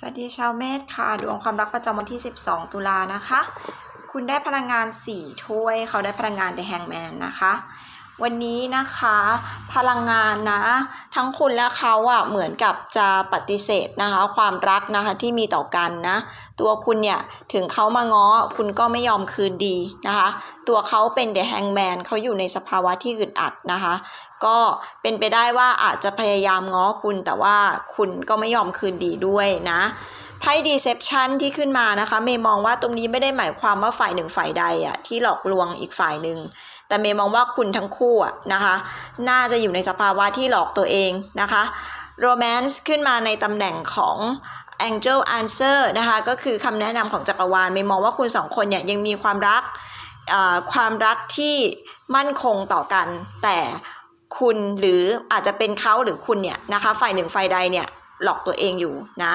สวัสดีชาวเมษค่ะดวงความรักประจำวันที่ 12 ตุลานะคะ คุณได้พลังงาน 4 ถ้วย เขาได้พลังงาน The Hangman นะคะ วันนี้นะคะ พลังงานนะ ทั้งคุณและเขาอะเหมือนกับจะปฏิเสธนะคะ ความรักนะคะที่มีต่อกันนะ ตัวคุณเนี่ยถึงเขามาง้อคุณก็ไม่ยอมคืนดีนะคะ ตัวเขาเป็น The Hangman เขาอยู่ในสภาวะที่อึดอัดนะคะ ก็เป็นไปได้ว่าอาจจะพยายามง้อคุณแต่ว่าคุณก็ไม่ยอมคืนดีด้วยนะ ไพ่ deception ที่ขึ้นมานะคะ เมย์มองว่าตรงนี้ไม่ได้หมายความว่าฝ่ายหนึ่งฝ่ายใดอะที่หลอกลวงอีกฝ่ายหนึ่งแต่เมย์มองว่าคุณทั้งคู่อะนะคะ น่าจะอยู่ในสภาวะที่หลอกตัวเองนะคะ romance ขึ้นมาในตำแหน่งของ angel answer นะคะ ก็คือคำแนะนำของจักรวาลเมย์มองว่าคุณสองคนเนี่ยยังมีความรักเอ่อความรักที่มั่นคงต่อกัน แต่คุณหรืออาจจะเป็นเขาหรือคุณเนี่ยนะคะ ฝ่ายหนึ่งฝ่ายใดเนี่ยหลอกตัวเองอยู่นะ